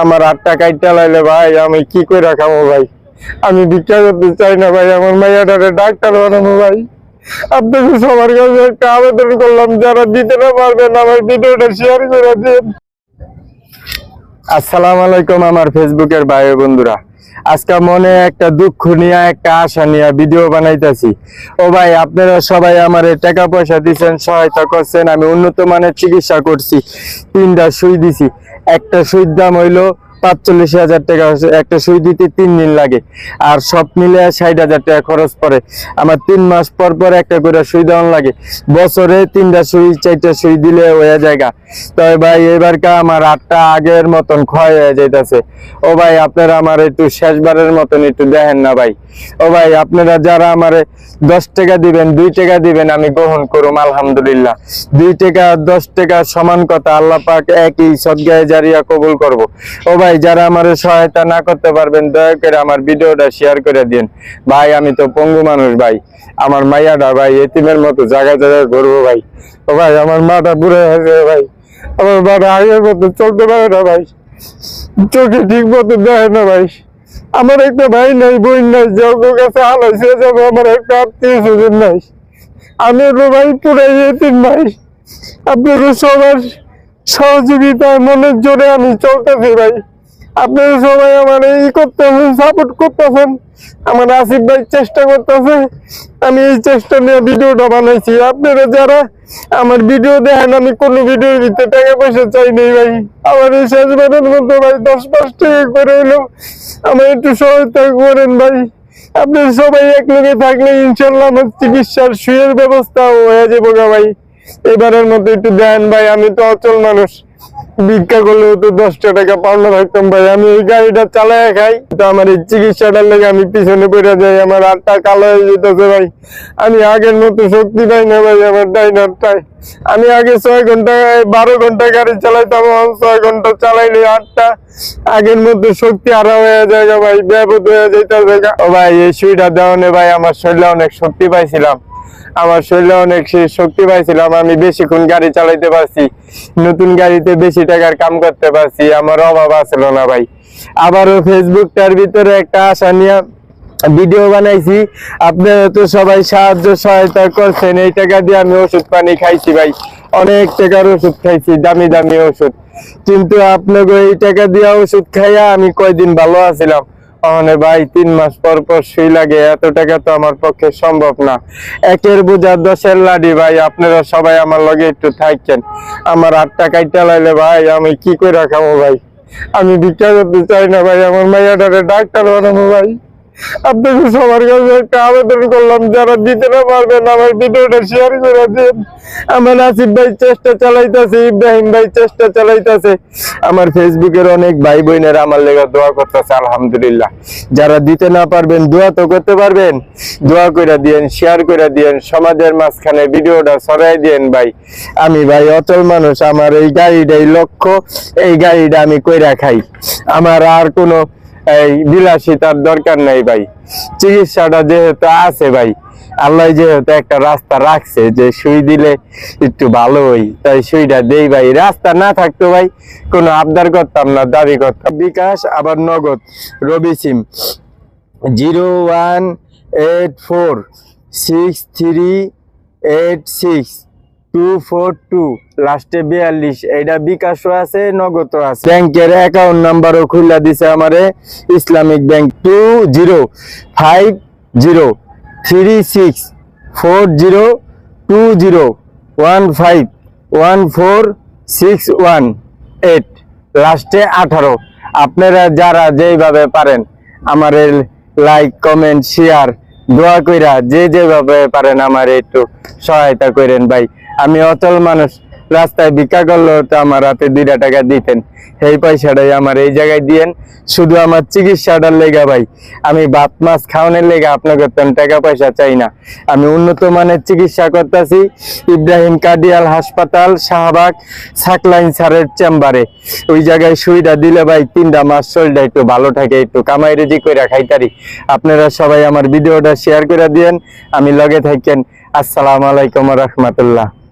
আমার আটটা কাইটটা লাইলে ভাই, আমি কি করে খাব ভাই? আমি ভিক্ষা করতে চাই না ভাই, আমার মাইয়াটারে ডাক্তার বানাবো ভাই। আপনাদের সবার কাছে একটা আবেদন করলাম, যারা দিতে না পারবেন আমার ভিডিওটা শেয়ার করে দিন। আসসালামু আলাইকুম আমার ফেসবুকের ভাই বন্ধুরা। আজকে মনে একটা দুঃখ নিয়ে, একটা আশা নিয়ে ভিডিও বানাইতেছি। ও ভাই, আপনারা সবাই আমার টাকা পয়সা দিচ্ছেন সহায়তা করছেন, আমি উন্নত মানের চিকিৎসা করছি। তিনটা সুই দিছি। একটা সুইর দাম হইল পাঁচচল্লিশ হাজার টাকা একটা সুই দিতে তিন দিন লাগে। আর সব মিলে ষাট হাজার টাকা খরচ পড়ে। আমার তিন মাস পর পর একটা করে সুই দেওয়ান লাগে। বছরে তিনটা সুই, চারটা সুই দিলে হয়ে জায়গা তবে ভাই, এবারকা আমার আটটা আগের মতন ক্ষয় হয়ে যাইতেছে। ও ভাই, আপনারা আমার একটু শেষবারের মতন একটু দেখেন না ভাই। ও ভাই, আপনারা যারা আমার দশ টাকা দিবেন, দুই টাকা দিবেন, আমি গ্রহণ করুম, আলহামদুলিল্লাহ। দুই টাকা, দশ টাকা সমান কথা আল্লাহ পাক একই সদ্গায় জারিয়া কবুল করব। ও ভাই যারা আমার সহায়তা না করতে পারবেন, দয়া করে আমার ভিডিওটা শেয়ার করে দিন। ভাই, আমি তো পঙ্গু মানুষ, ভাই। আমার মাইয়াটা, ভাই, এতিমের মতো জায়গায় জায়গায় ঘুরবো, ভাই। ও ভাই, আমার মাটা পুরো হয়েছে ভাই। আমার মাটা আগের মতো চলতে পারে না, ভাই। চোখে ঠিক মতো দেয় না, ভাই। আমার একটা ভাই নাই, বোন নাই, যে ওর কাছে আলাইছে যাবে আমার একটা আত্মীয় স্বজন নাই। আমি তো ভাই পুরাই এতিম, ভাই। আপনাদের সবার সহযোগিতায় মনের জোরে আমি চলতেছি, ভাই। আপনারা সবাই আমার এই করতেছেন সাপোর্ট করতেছেন, আমার আসিফ ভাই চেষ্টা করতেছে, আমি এই চেষ্টা নিয়ে ভিডিওটা বানাইছি। আপনারা যারা আমার ভিডিও দেখেন, আমি কোনো ভিডিওর ভিতরে টাকা পয়সা চাই নেই ভাই। আমার এই শেষ শেষবারের মধ্যে ভাই দশ পাঁচ টাকা করে হলেও আমার একটু সহায়তা করেন ভাই। আপনি সবাই এক লগে থাকলে ইনশাল্লাহ আমার চিকিৎসার সুয়ের ব্যবস্থা হয়ে যাব গা ভাই। এবারের মতো একটু দেন ভাই, আমি তো অচল মানুষ। ভিক্ষা করলেও তো দশটা টাকা পাওনা থাকতাম ভাই। আমি এই গাড়িটা চালায় খাই, তো আমার এই চিকিৎসাটার লেগে আমি পিছনে পড়ে যাই, আমার হাতটা কালো হয়ে যেতেছে ভাই। আমি আগের মতো শক্তি পাই না ভাই, আমার ডাইনারটায়। আমি আগে ছয় ঘণ্টা বারো ঘণ্টা গাড়ি চালাইতাম ছয় ঘণ্টা চালাইলে আটটা আগের মধ্যে শক্তি হারা হয়ে যায় ভাই ব্যাপত হয়ে। ও ভাই, এই সুইটা দেওয়ানে ভাই, আমার শরীরে অনেক শক্তি পাইছিলাম। আমার শরীরে অনেক শক্তি পাইছিলাম, আমি বেশিক্ষণ গাড়ি চালাইতে পারছি, নতুন গাড়িতে বেশি টাকার কাম করতে পারছি, আমার অভাব আছিল না ভাই। আবারও ফেসবুকটার ভিতরে একটা আশা নিয়ে ভিডিও বানাইছি, আপনারা তো সবাই সাহায্য সহায়তা করছেন, এই টাকা দিয়ে আমি ওষুধ পানি খাইছি ভাই। অনেক টাকার ওষুধ খাইছি, দামি দামি ওষুধ। কিন্তু আপনাকে এই টাকা দিয়ে ওষুধ খাইয়া আমি কয়দিন ভালো আছিলাম? ওখানে ভাই, তিন মাস পর পর সুই লাগে, এত টাকা তো আমার পক্ষে সম্ভব না। একের বোঝা দশের লাডি ভাই, আপনারা সবাই আমার লগে একটু থাকছেন আমার আট টাকায় লাইলে ভাই, আমি কি করে খাব ভাই? আমি ভিক্ষা করতে চাই না ভাই, আমার মাইয়াটারে ডাক্তার বানাবো ভাই। আপনাদের সবার কাছে একটা আবেদন করলাম? যারা দিতে না পারবেন আমার ভিডিওটা শেয়ার আমার আসিফ ভাই চেষ্টা চালাইতেছে, ইব্রাহিম ভাই চেষ্টা চালাইতেছে। আমার ফেসবুকের অনেক ভাই বোনেরা আমার লেগে দোয়া করতেছে, আলহামদুলিল্লাহ। যারা দিতে না পারবেন, দোয়া তো করতে পারবেন। দোয়া করে দিয়েন শেয়ার করে দিয়েন, সমাজের মাঝখানে ভিডিওটা সরাই দিয়েন ভাই। আমি ভাই অচল মানুষ, আমার এই গাড়িটাই লক্ষ্য, এই গাড়িটা আমি কইরা খাই। আমার আর কোনো এই বিলাসিতার দরকার নাই ভাই। চিকিৎসাটা যেহেতু আছে ভাই, আল্লাহ যেহেতু একটা রাস্তা রাখছে যে সুই দিলে একটু ভালো হই, তাই সুইটা দেই ভাই। রাস্তা না থাকতো ভাই, কোনো আবদার করতাম না, দাবি করতাম। বিকাশ, আবার Nagad, Robi SIM. Zero one eight four, six three eight six. Two four two লাস্টে বিয়াল্লিশ এইটা বিকাশও আছে, নগদও আছে। ব্যাংকের অ্যাকাউন্ট নাম্বারও খুলে দিছে আমারে, Islamic bank two zero five zero three six four zero two zero one five one four six one eight লাস্টে আঠারো। আপনারা যারা যেইভাবে পারেন, আমার লাইক কমেন্ট শেয়ার দোয়া কইরা যে যেভাবে পারেন আমার একটু সহায়তা করেন ভাই। আমি অচল মানুষ। রাস্তায় ভিক্ষা করলেও তো আমার হাতে দুইটা টাকা দিতেন। সেই পয়সাটাই আমার এই জায়গায় দিয়েন। শুধু আমার চিকিৎসাটার লেগা ভাই। আমি ভাত, মাছ খাওয়ানোর লেগে আপনাকে তেমন টাকা পয়সা চাই না। আমি উন্নত মানের চিকিৎসা করতেছি। ইব্রাহিম কার্ডিয়াল হাসপাতাল, শাহবাগ, সাকলাইন স্যারের চেম্বারে। ওই জায়গায় সুইটা দিলে ভাই তিনটা মাস শরীরটা একটু ভালো থাকে, একটু কামাই রেজি করে খাইতারি। আপনারা সবাই আমার ভিডিওটা শেয়ার করে দিয়েন। আমি লগে থাকেন। আসসালামু আলাইকুম রহমতুল্লাহ।